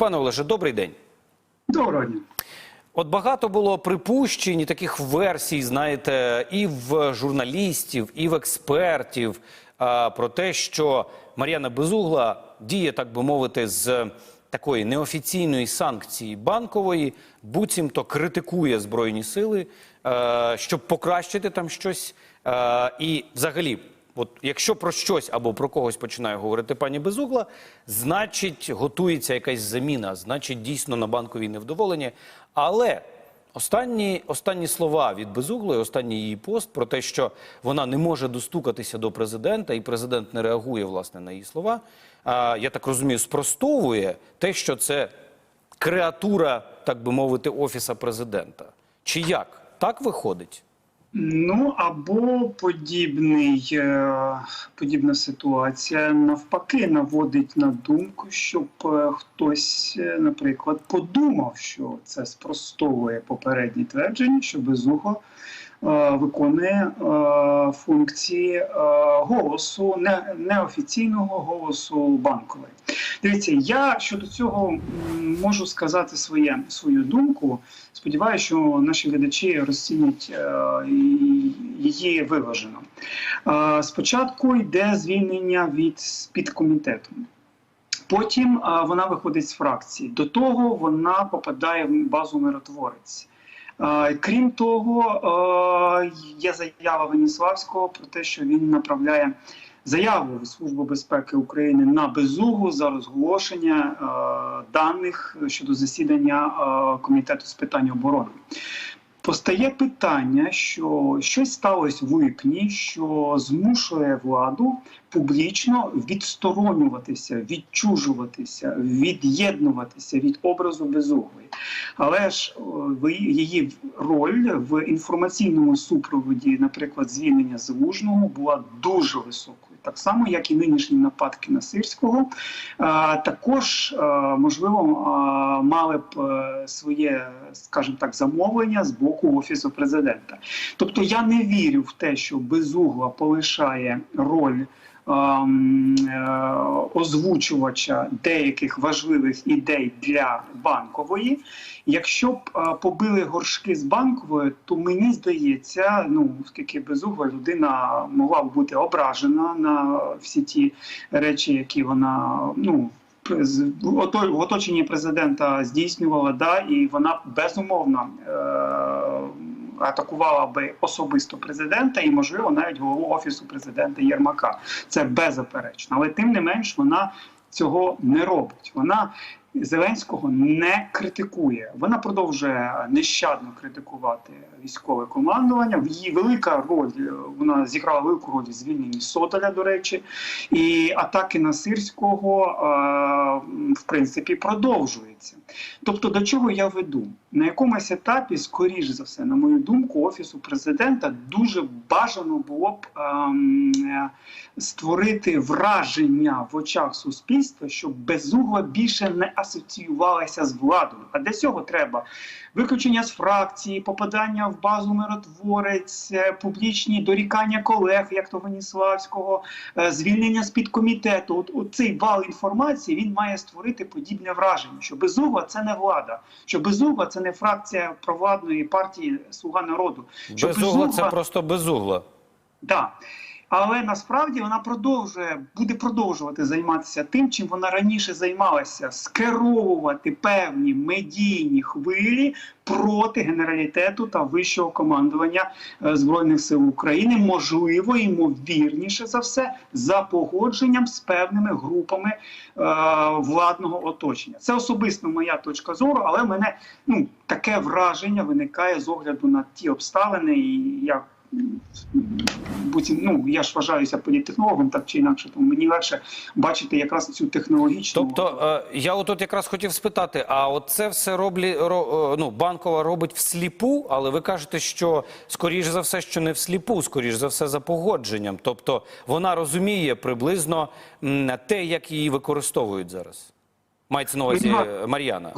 Пане Олеже, добрий день. Доброго дня. От багато було припущень і таких версій, знаєте, і в журналістів, і в експертів а, про те, що Мар'яна Безугла діє, так би мовити, з такої неофіційної санкції банкової, буцімто критикує збройні сили, е, щоб покращити там щось. Е, і взагалі, от якщо про щось або про когось починає говорити пані Безугла, значить готується якась заміна, значить дійсно на банковій невдоволені. Але останні, останні слова від Безуглої, останній її пост про те, що вона не може достукатися до президента, і президент не реагує власне на її слова. А, я так розумію, спростовує те, що це креатура, так би мовити, офіса президента. Чи як так виходить? Ну або подібний, е, подібна ситуація навпаки наводить на думку, щоб е, хтось, е, наприклад, подумав, що це спростовує попередні твердження, що безухо е, виконує е, функції е, голосу, неофіційного голосу банкової. Дивіться, я щодо цього можу сказати своє, свою думку. Сподіваюся, що наші глядачі розцінять е, її виважено. Е, Спочатку йде звільнення від підкомітету. Потім е, вона виходить з фракції. До того вона попадає в базу миротворець. Е, Крім того, е, є заява Веніславського про те, що він направляє заяву в Службу безпеки України на безугу за розголошення е, даних щодо засідання комітету з питань оборони. Постає питання, що щось сталося в липні, що змушує владу публічно відсторонюватися, відчужуватися, від'єднуватися від образу безуглої. Але ж її роль в інформаційному супроводі, наприклад, звільнення Залужного, була дуже високою. Так само, як і нинішні нападки на Сирського, також можливо мали б е, своє, скажімо так, замовлення з боку офісу президента. Тобто я не вірю в те, що безугла полишає роль. Ем, е, Озвучувача деяких важливих ідей для банкової. Якщо б е, побили горшки з банковою, то мені здається, ну оскільки безугла людина могла б бути ображена на всі ті речі, які вона ну в оточенні президента здійснювала, да, і вона безумовно е- атакувала би особисто президента і, можливо, навіть голову офісу президента Єрмака. Це беззаперечно. Але тим не менш вона цього не робить. Вона Зеленського не критикує. Вона продовжує нещадно критикувати військове командування. В її велика роль вона зіграла велику роль у звільненні Содоля, до речі, і атаки на Сирського е, в принципі продовжуються. Тобто, до чого я веду? На якомусь етапі, скоріш за все, на мою думку, офісу президента дуже бажано було б ем, е, створити враження в очах суспільства, щоб безугла більше не асоціювалася з владою. А для цього треба виключення з фракції, попадання в базу миротворець, е, публічні дорікання колег, як то Веніславського, е, звільнення з під комітету. От, от цей вал інформації він має створити подібне враження, що безугла це не влада, що безугла це не фракція провладної партії Слуга народу. Що Безугла це просто безугла. Да. Але насправді вона продовжує буде продовжувати займатися тим, чим вона раніше займалася: скеровувати певні медійні хвилі проти генералітету та вищого командування е, збройних сил України, можливо, ймовірніше за все, за погодженням з певними групами е, владного оточення. Це особисто моя точка зору, але мене ну таке враження виникає з огляду на ті обставини, і я ну я ж вважаюся політтехнологом, так чи інакше, тому мені легше бачити якраз цю технологічну. Тобто е, я отут якраз хотів спитати: а от це все роблі е, ну, банкова робить всліпу, але ви кажете, що скоріш за все, що не всліпу, скоріш за все, за погодженням. Тобто вона розуміє приблизно те, як її використовують зараз. Мається на увазі Мар'яна.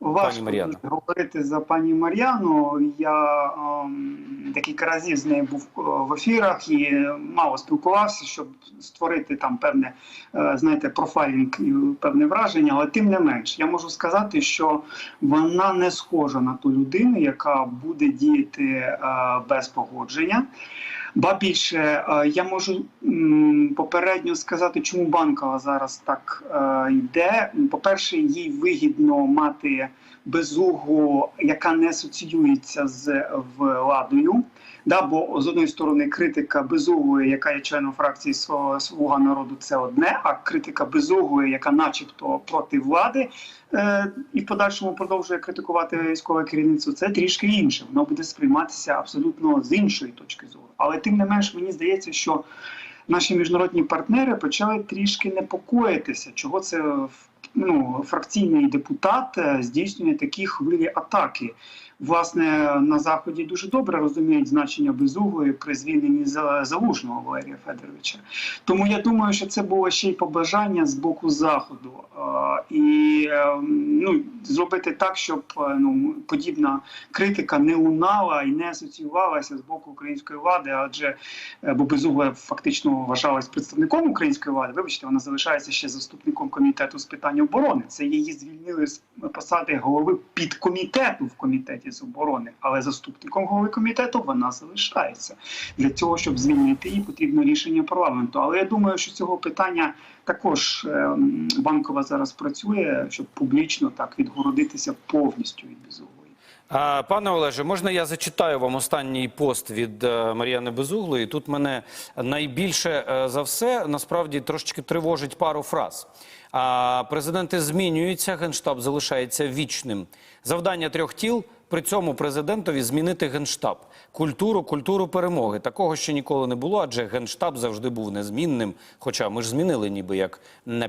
Важко говорити за пані Мар'яну. Я ем, декілька разів з нею був е, в ефірах і мало спілкувався, щоб створити там певне, е, знаєте, профайлінг і певне враження. Але тим не менш, я можу сказати, що вона не схожа на ту людину, яка буде діяти е, без погодження. Ба більше е, я можу попередньо сказати, чому банкова зараз так е, йде. По-перше, їй вигідно мати безугу, яка не асоціюється з владою. Да, бо з одної сторони критика безугої, яка є членом фракції «Слуга- Слуга народу, це одне, а критика безугої, яка, начебто, проти влади, е, і в подальшому продовжує критикувати військове керівництво, це трішки інше. Воно буде сприйматися абсолютно з іншої точки зору. Але тим не менш, мені здається, що наші міжнародні партнери почали трішки непокоїтися, чого це ну, фракційний депутат е, здійснює такі хвилі атаки. Власне, на заході дуже добре розуміють значення безугої при звільненні За- залужного Валерія Федоровича. Тому я думаю, що це було ще й побажання з боку заходу е, і е, ну, зробити так, щоб е, ну, подібна критика не лунала і не асоціювалася з боку української влади, адже бо безугла фактично вважалась представником української влади. Вибачте, вона залишається ще заступником комітету з питань оборони. Це її звільнили з посади голови підкомітету в комітеті з оборони, але заступником голови комітету вона залишається. Для цього, щоб звільнити її, потрібно рішення парламенту. Але я думаю, що цього питання також ем, банкова зараз працює, щоб публічно так відгородитися повністю від безуглої. Пане Олеже, можна я зачитаю вам останній пост від е, Мар'яни Безуглої? Тут мене найбільше е, за все насправді трошечки тривожить пару фраз. Президенти змінюються, генштаб залишається вічним. Завдання трьох тіл при цьому президентові змінити генштаб, культуру, культуру перемоги. Такого ще ніколи не було, адже генштаб завжди був незмінним. Хоча ми ж змінили, ніби як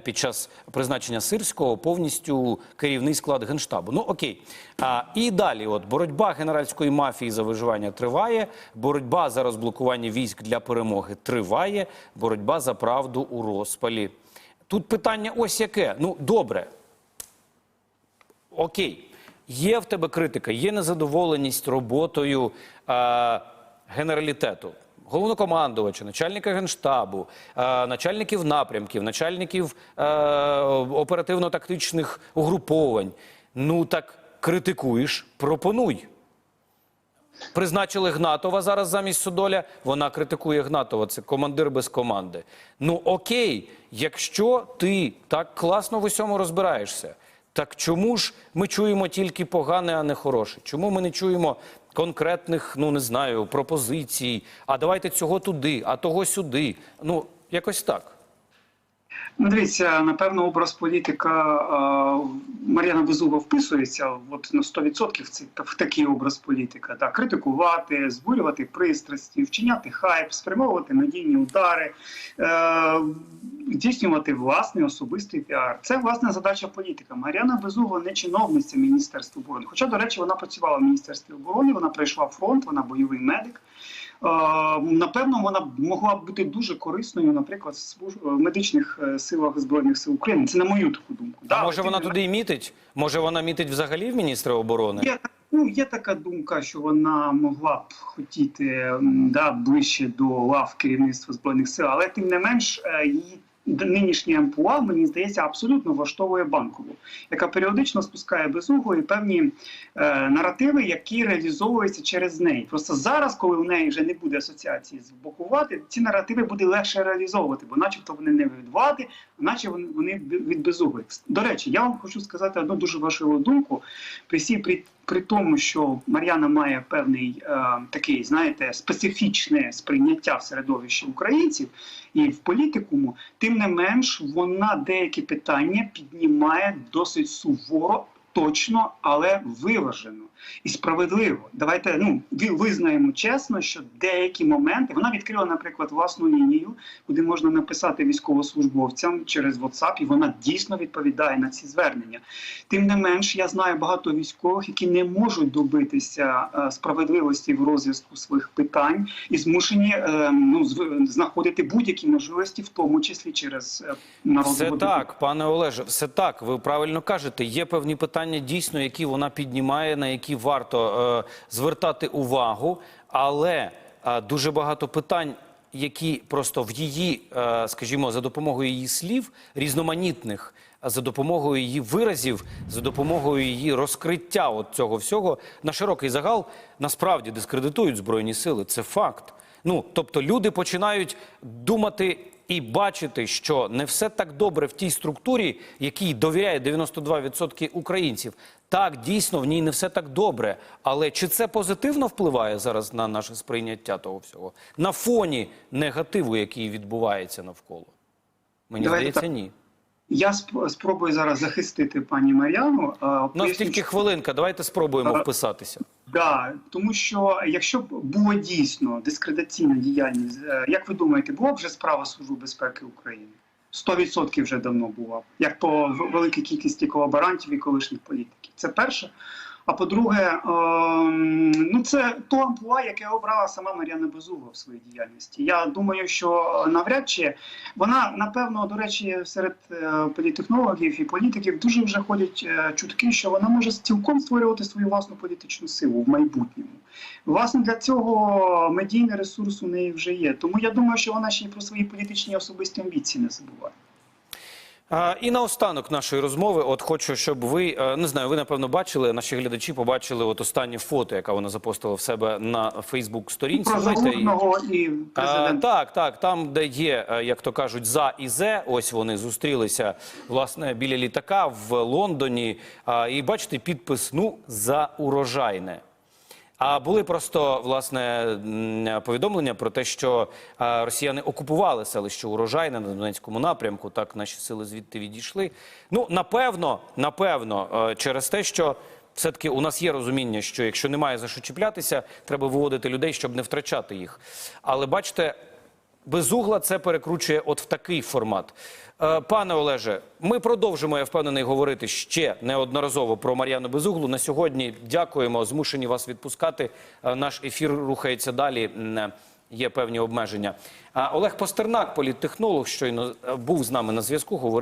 під час призначення сирського повністю керівний склад генштабу. Ну окей. А і далі, от боротьба генеральської мафії за виживання триває. Боротьба за розблокування військ для перемоги триває. Боротьба за правду у розпалі. Тут питання ось яке. Ну добре, окей, є в тебе критика, є незадоволеність роботою е, генералітету, головнокомандувача, начальника генштабу, е, начальників напрямків, начальників е, оперативно-тактичних угруповань. Ну так критикуєш, пропонуй. Призначили Гнатова зараз замість Содоля. Вона критикує Гнатова. Це командир без команди. Ну окей, якщо ти так класно в усьому розбираєшся, так чому ж ми чуємо тільки погане, а не хороше? Чому ми не чуємо конкретних, ну не знаю, пропозицій? А давайте цього туди, а того сюди. Ну якось так. Ну, дивіться, напевно, образ політика Мар'яна Безугла вписується от на 100% в, цей, в такий образ політика. Да. Критикувати, збурювати пристрасті, вчиняти хайп, спрямовувати надійні удари, е, здійснювати власний особистий піар. Це власне задача політика. Мар'яна Безугла не чиновниця Міністерства оборони. Хоча, до речі, вона працювала в Міністерстві оборони, вона пройшла фронт, вона бойовий медик. Е, Напевно, вона могла б бути дуже корисною, наприклад, в медичних е, силах збройних сил України. Це на мою таку думку. А Да, може вона не туди і мітить? Може вона мітить взагалі в міністра оборони? Є, ну, є така думка, що вона могла б хотіти да, ближче до лав керівництва збройних сил, але тим не менш е, її нинішнє амплуа, мені здається, абсолютно влаштовує банкову, яка періодично спускає безуглої певні е, наративи, які реалізовуються через неї. Просто зараз, коли у неї вже не буде асоціації з боку влади, ці наративи буде легше реалізовувати, бо, начебто, вони не від влади, наче вони, вони від безуглих. До речі, я вам хочу сказати одну дуже важливу думку. При всій при, при тому, що Мар'яна має певний е, такий, знаєте, специфічне сприйняття в середовищі українців і в політикуму, тим не менш вона деякі питання піднімає досить суворо. Точно, але виважено і справедливо. Давайте ну визнаємо чесно, що деякі моменти вона відкрила, наприклад, власну лінію, куди можна написати військовослужбовцям через WhatsApp, і вона дійсно відповідає на ці звернення. Тим не менш, я знаю багато військових, які не можуть добитися е, справедливості в розв'язку своїх питань і змушені е, ну знаходити будь-які можливості, в тому числі через е, народову Все так, пане Олеже, все так. Ви правильно кажете. Є певні питання. Питання дійсно, які вона піднімає, на які варто е, звертати увагу, але е, дуже багато питань. Які просто в її, е, скажімо, за допомогою її слів різноманітних, за допомогою її виразів, за допомогою її розкриття от цього всього на широкий загал насправді дискредитують збройні сили. Це факт. Ну тобто люди починають думати і бачити, що не все так добре в тій структурі, якій довіряє 92% українців. Так, дійсно, в ній не все так добре. Але чи це позитивно впливає зараз на наше сприйняття того всього? На фоні негативу, який відбувається навколо? Мені Давайте здається, так. ні. Я сп- спробую зараз захистити пані Мар'яну. У нас тільки хвилинка, давайте спробуємо вписатися. Да, тому що якщо б було дійсно дискредитаційна діяльність, е, як ви думаєте, була б вже справа Служби безпеки України? 100% вже давно була як по великій кількості колаборантів і колишніх політиків. Це перше. А по-друге, ем, ну це то амплуа, яке обрала сама Мар'яна Безугла в своїй діяльності. Я думаю, що навряд чи вона, напевно, до речі, серед е, політтехнологів і політиків дуже вже ходять е, чутки, що вона може цілком створювати свою власну політичну силу в майбутньому. Власне, для цього медійний ресурс у неї вже є. Тому я думаю, що вона ще й про свої політичні особисті амбіції не забуває. А, І наостанок нашої розмови, от хочу, щоб ви е, не знаю, ви напевно бачили, наші глядачі побачили от останнє фото, яке вона запостила в себе на Фейсбук сторінці. І- і А, президента. так, так, там, де є, е, як то кажуть, за і зе, ось вони зустрілися власне біля літака в Лондоні. А, і бачите, підпис ну за урожайне. А були просто власне повідомлення про те, що росіяни окупували селище Урожайне на Донецькому напрямку. Так наші сили звідти відійшли. Ну напевно, напевно, е, через те, що все-таки у нас є розуміння, що якщо немає за що чіплятися, треба виводити людей, щоб не втрачати їх. Але бачите, Безугла це перекручує от в такий формат. Е, Пане Олеже, ми продовжимо, я впевнений, говорити ще неодноразово про Мар'яну Безуглу. На сьогодні дякуємо, змушені вас відпускати. Е, Наш ефір рухається далі. Е, Є певні обмеження. Олег Постернак, політтехнолог, щойно був з нами на зв'язку. Говорив.